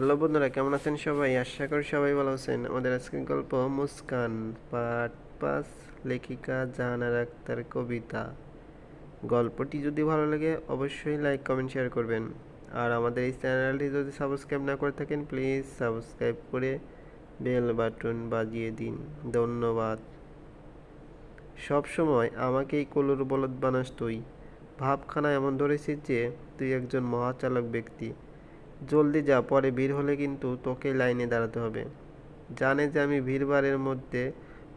Hello বন্ধুরা, কেমন আছেন সবাই? আশা করি সবাই ভালো আছেন। আমাদের আজকের গল্প মুস্কান, পার্ট পাস লেখিকা জাহানার আক্তার কবিতা। গল্পটি যদি ভালো লাগে, অবশ্যই লাইক, কমেন্ট, শেয়ার করবেন। আর আমাদের এই চ্যানেলটি যদি সাবস্ক্রাইব না করে থাকেন, প্লিজ সাবস্ক্রাইব করে বেল বাটন বাজিয়ে দিন। ধন্যবাদ। সব সময় আমাকেই কলুর বলদ বানাস তুই। ভাবখানা এমন ধরেছিস যে, তুই একজন মহাচালক ব্যক্তি। জলদি যা, পরে ভিড় হলে কিন্তু তোকে লাইনে দাঁড়াতে হবে। জানে যে আমি ভিড়ভাড়ের মধ্যে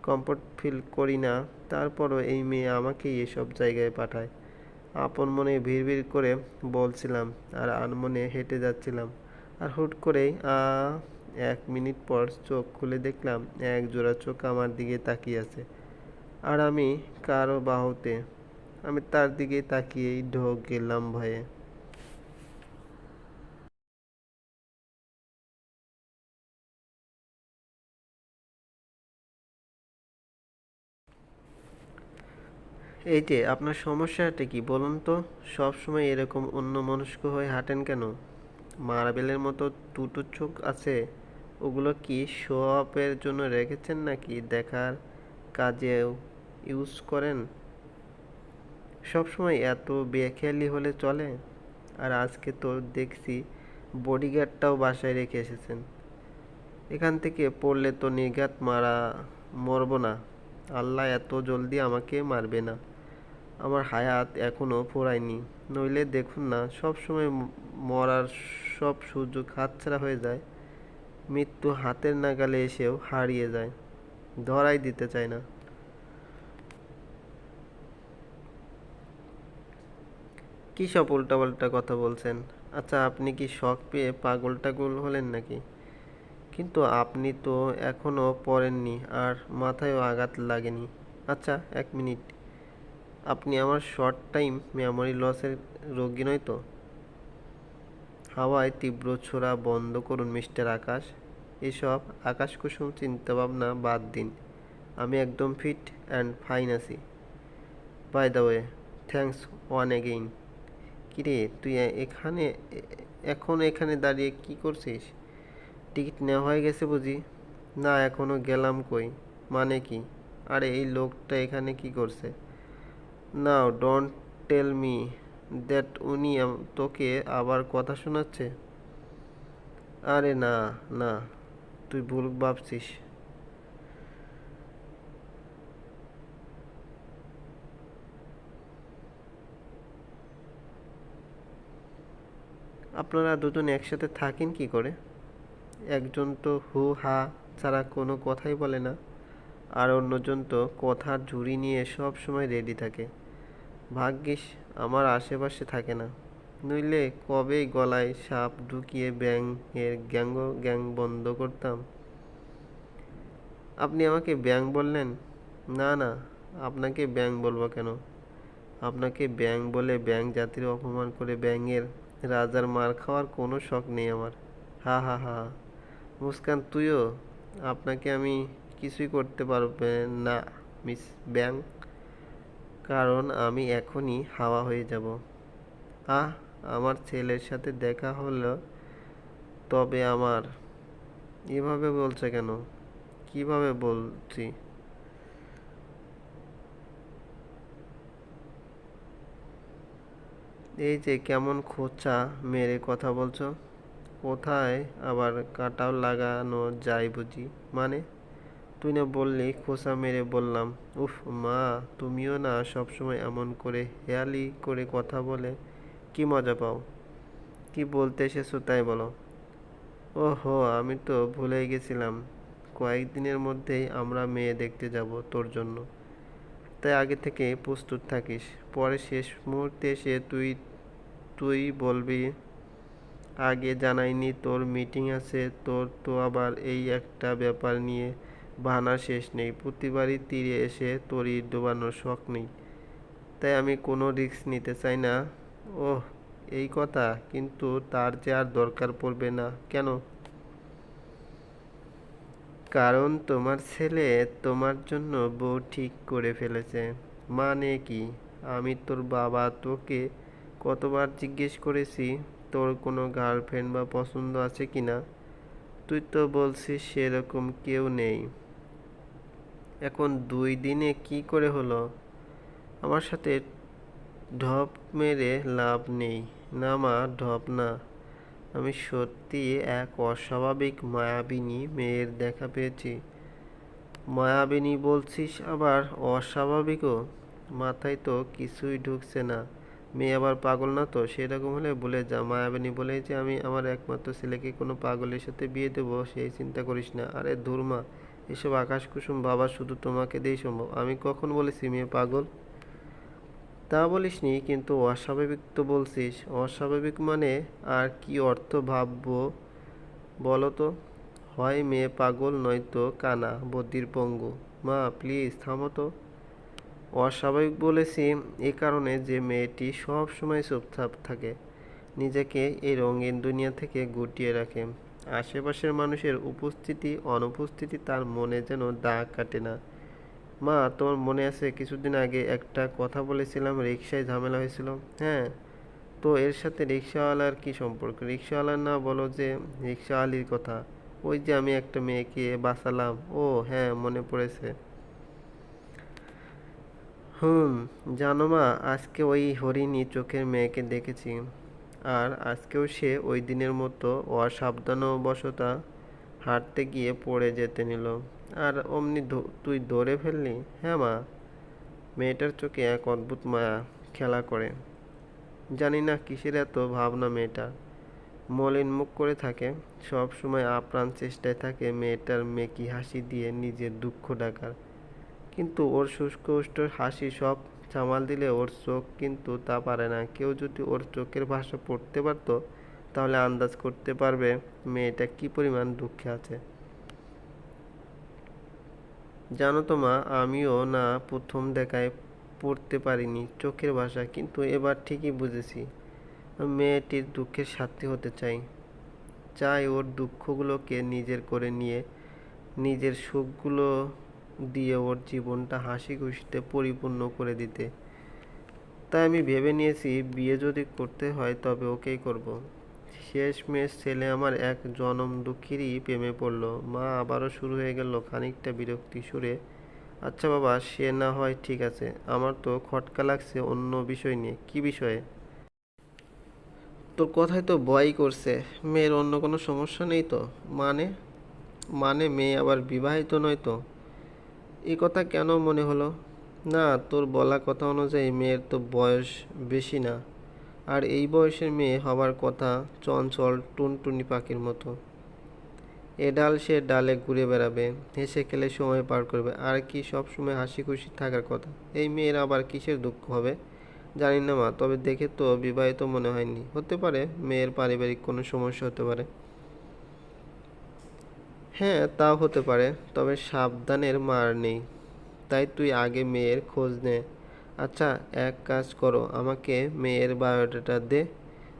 কমফোর্ট ফিল করি না, তারপরও এই মেয়ে আমাকেই এসব জায়গায় পাঠায়। আপন মনে ভিড় ভিড় করে বলছিলাম, আর আনমনে হেঁটে যাচ্ছিলাম। আর হুট করেই এক মিনিট পর চোখ খুলে দেখলাম এক জোড়া চোখ আমার দিকে তাকিয়ে আছে। আর আমি কারও বাহুতে, আমি তার দিকে তাকিয়েই ঢোক গেলাম ভয়ে। এই যে, আপনার সমস্যাটা কি বলুন তো? সব সময় এরকম অন্য মনস্ক হয়ে হাঁটেন কেন? মার্বেলের মতো দুটো চোখ আছে, ওগুলো কি শো আপের জন্য রেখেছেন নাকি দেখার কাজেও ইউজ করেন? সব সময় এত বেখেয়ালি হলে চলে? আর আজকে তো দেখছি বডিগার্ডটাও বাসায় রেখে এসেছেন। এখান থেকে পড়লে তো নির্ঘাত মারা মরবো না। আল্লাহ এত জলদি আমাকে মারবে না। আমার হায়াত এখনও ফুরায়নি নইলে দেখুন না, সব সময় মরার সব সুযোগ হাতছাড়া হয়ে যায়। মৃত্যু হাতের নাগালে এসেও হারিয়ে যায়। ধরাই দিতে চায় না। কী সব উল্টাপাল্টা কথা বলছেন? আচ্ছা আপনি কি শখ পেয়ে পাগল টাগল হলেন নাকি? কিন্তু আপনি তো এখনও পড়েননি আর মাথায়ও আঘাত লাগেনি। আচ্ছা এক মিনিট। আপনি আমার শর্ট টাইম মেমোরি লসের রোগী নয় তো? হাওয়ায় তীব্র ছোড়া বন্ধ করুন মিস্টার আকাশ। এসব আকাশ কুসুম চিন্তাভাবনা বাদ দিন। আমি একদম ফিট অ্যান্ড ফাইন আছি। By the way thanks one again কিরে, তুই এখানে এখন এখানে দাঁড়িয়ে কি করছিস? টিকিট নেওয়া হয়ে গেছে বুঝি? না, এখনও গেলাম কই? মানে কি? আরে, এই লোকটা এখানে কি করছে? Now don't tell me that উনি তোকে আবার কথা শোনাচ্ছে। আরে না না, তুই ভুল ভাবছিস। আপনারা দুজন একসাথে থাকেন কি করে? একজন তো হু, হা ছাড়া কোনো কথাই বলে না, আর অন্যজন তো কথার ঝুড়ি নিয়ে সব সময় রেডি থাকে। ভাগ্যিস আমার আশেপাশে থাকে না। নইলে কবেই গলায় সাপ ঢুকিয়ে ব্যাং এর গ্যাং বন্ধ করতাম। আপনি আমাকে ব্যাং বললেন? না না, আপনাকে ব্যাং বলব কেন? আপনাকে ব্যাং বলে ব্যাং জাতির অপমান করে ব্যাঙের রাজার মার খাওয়ার কোনো শখ নেই আমার। হা হা হা মুস্কান, তুইও? আপনাকে আমি কিছুই করতে পারবে না, মিস ব্যাং কারণ আমি এখনই হাওয়া হয়ে যাব। আহ, আমার ছেলের সাথে দেখা হলো তবে আমার। এভাবে বলছে কেন? কীভাবে বলছি? এই যে কেমন খোঁচা মেরে কথা বলছো। কোথায় আবার কাটাও লাগানো যায় বুঝি? মানে তুই না বললি খোঁচা মেরে বললাম। উফ মা, তুমিও না সবসময় এমন করে হেয়ালি করে কথা বলে কি মজা পাও? কি বলতে এসেছ তাই বলো। ওহো, আমি তো ভুলেই গেছিলাম। কয়েকদিনের মধ্যেই আমরা মেয়ে দেখতে যাব তোর জন্য। তাই আগে থেকে প্রস্তুত থাকিস। পরে শেষ মুহূর্তে এসে তুই তুই বলবি, আগে জানাইনি তোর মিটিং আছে, তোর তো আবার এই একটা ব্যাপার নিয়ে বাহানা শেষ নেই, প্রতিবারই তীরে এসে তরি ডোবানোর শখ নেই। তাই আমি কোনো রিস্ক নিতে চাই না। ওহ, এই কথা, কিন্তু তার যে আর দরকার পড়বে না, কেন? কারণ তোমার ছেলে তোমার জন্য বউ ঠিক করে ফেলেছে। মানে কি? আমি তোর বাবা তোকে কতবার জিজ্ঞেস করেছি, তোর কোনো গার্লফ্রেন্ড বা পছন্দ আছে কি না তুই তো বলছিস সেরকম কেউ নেই। এখন দুই দিনে কি করে হলো? আমার সাথে ঢপ মেরে লাভ নেই। না মা, ঢপ না। আমি সত্যি এক অস্বাভাবিক মায়াবিনী মেয়ের দেখা পেয়েছি। মায়াবিনী বলছিস আবার অস্বাভাবিকও? মাথায় তো কিছুই ঢুকছে না। মেয়ে আবার পাগল না তো? সেরকম হলে বলে যা। মায়াবিনী বলেই যে, আমি আমার একমাত্র ছেলেকে কোনো পাগলের সাথে বিয়ে দেবো, সেই চিন্তা করিস না। আরে ধুরমা এসব আকাশ কুসুম বাবা শুধু তোমাকে দিয়েই সম্ভব। আমি কখন বলেছি, মেয়ে পাগল? তা বলিসনি, কিন্তু অস্বাভাবিক তো বলছিস। অস্বাভাবিক মানে আর কি অর্থ ভাববো বলো তো? হয় মেয়ে পাগল নয়তো কানা বদ্যির পঙ্গু। মা প্লিজ থামো তো। অস্বাভাবিক বলেছি এ কারণে যে মেয়েটি সব সময় চুপচাপ থাকে, নিজেকে এই রঙিন দুনিয়া থেকে গুটিয়ে রাখে। আশেপাশের মানুষের উপস্থিতি, অনুপস্থিতি তার মনে যেন দাগ কাটে না। মা, তোমার মনে আছে কিছুদিন আগে একটা কথা বলেছিলাম রিক্সায় ঝামেলা হয়েছিল। হ্যাঁ তো এর সাথে রিক্সাওয়ালার কি সম্পর্ক? রিক্সাওয়ালার না বলো যে রিক্সাওয়ালির কথা। ওই যে আমি একটা মেয়েকে বাঁচালাম। ও হ্যাঁ মনে পড়েছে। হুম, জানো মা, আজকে ওই হরিণী চোখের মেয়েকে দেখেছি। আর আজকেও সে ওই দিনের মতো অসাবধানবশতা হাঁটতে গিয়ে পড়ে যেতে নিল। আর অমনি তুই ধরে ফেললি? হ্যাঁ মা। মেয়েটার চোখে এক অদ্ভুত মায়া খেলা করে। জানি না কিসের এত ভাবনা মেয়েটার। মলিন মুখ করে থাকে। সব সময় আপ্রাণ চেষ্টায় থাকে মেয়েটার মেকি হাসি দিয়ে নিজের দুঃখ ডাকার। কিন্তু ওর শুষ্ক হাসি সব সামাল দিলে ওর চোখ কিন্তু তা পারে না। কেউ যদি ওর চোখের ভাষা পড়তে পারতো, তাহলে আন্দাজ করতে পারবে মেয়েটা কি পরিমাণ দুঃখে আছে। জানো তো মা, আমিও না প্রথম দেখায় পড়তে পারিনি চোখের ভাষা, কিন্তু এবার ঠিকই বুঝেছি। মেয়েটির দুঃখের সাথী হতে চাই। চাই ওর দুঃখগুলোকে নিজের করে নিয়ে, নিজের সুখগুলো দিয়ে ওর জীবনটা হাসি খুশিতে পরিপূর্ণ করে দিতে। তাই আমি ভেবে নিয়েছি, বিয়ে যদি করতে হয় তবে ওকেই করব। শেষমেশ ছেলে আমার এক জনম দুঃখীরই প্রেমে পড়ল। মা আবারও শুরু হয়ে গেল খানিকটা বিরক্তি সুরে আচ্ছা বাবা, সে না হয় ঠিক আছে। আমার তো খটকা লাগছে অন্য বিষয় নিয়ে। কি বিষয়ে? তোর কথায় তো ভয় করছে। মেয়ের অন্য কোনো সমস্যা নেই তো? মানে? মানে মেয়ে আবার বিবাহিত নয় তো? এই কথা কেন মনে হলো? না, তোর বলা কথা অনুযায়ী মেয়ের তো বয়স বেশি না। আর এই বয়সের মেয়ে হবার কথা চঞ্চল টুনটুনি পাখির মতো। এ ডাল সে ডালে ঘুরে বেড়াবে, হেসে খেলে সময় পার করবে, আর কি সব সময় হাসি খুশি থাকার কথা। এই মেয়ের আবার কিসের দুঃখ হবে? জানি না মা, তবে দেখে তো বিবাহিত মনে হয়নি। হতে পারে মেয়ের পারিবারিক কোনো সমস্যা হতে পারে। হ্যাঁ তাও হতে পারে, তবে সাবধানের মার নেই। তাই তুই আগে মেয়ের খোঁজ নে। আচ্ছা এক কাজ করো, আমাকে মেয়ের বায়োডাটা দে,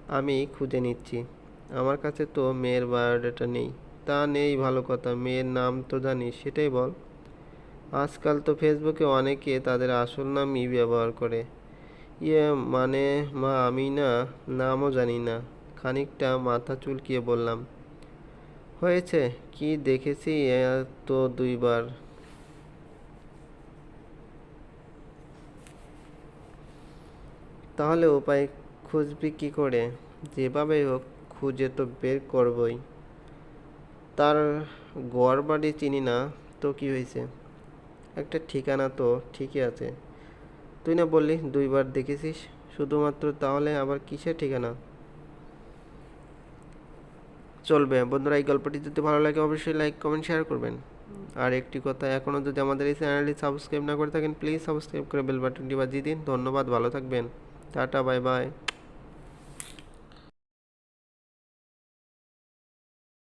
আমি খুঁজে নিচ্ছি। আমার কাছে তো মেয়ের বায়োডাটা নেই। তা নেই, ভালো কথা, মেয়ের নাম তো জানি সেটাই বল। আজকাল তো ফেসবুকে অনেকে তাদের আসল নামই ব্যবহার করে। ইয়ে মানে মা, আমি না, নামও জানি না। খানিকটা মাথা চুলকিয়ে বললাম হয়েছে? কি দেখেছি? এ তো দুইবার। তাহলে উপায় খুঁজবি কি করে? যেভাবেই হোক, খুঁজে তো বের করবই। তার ঘর বাড়ি চিনি না, তো কি হয়েছে? একটা ঠিকানা তো ঠিকই আছে। তুই না বললি দুইবার দেখেছিস? শুধুমাত্র তাহলে আবার কিসের ঠিকানা? চলবে। বন্ধুরা, এই গল্পটি যদি ভালো লাগে, অবশ্যই লাইক কমেন্ট শেয়ার করবেন। আর একটি কথা এখনও যদি আমাদের এই চ্যানেলটি সাবস্ক্রাইব না করে থাকেন প্লিজ সাবস্ক্রাইব করে বেল বাটনটি বাজিয়ে দিন। ধন্যবাদ, ভালো থাকবেন। Tata bye bye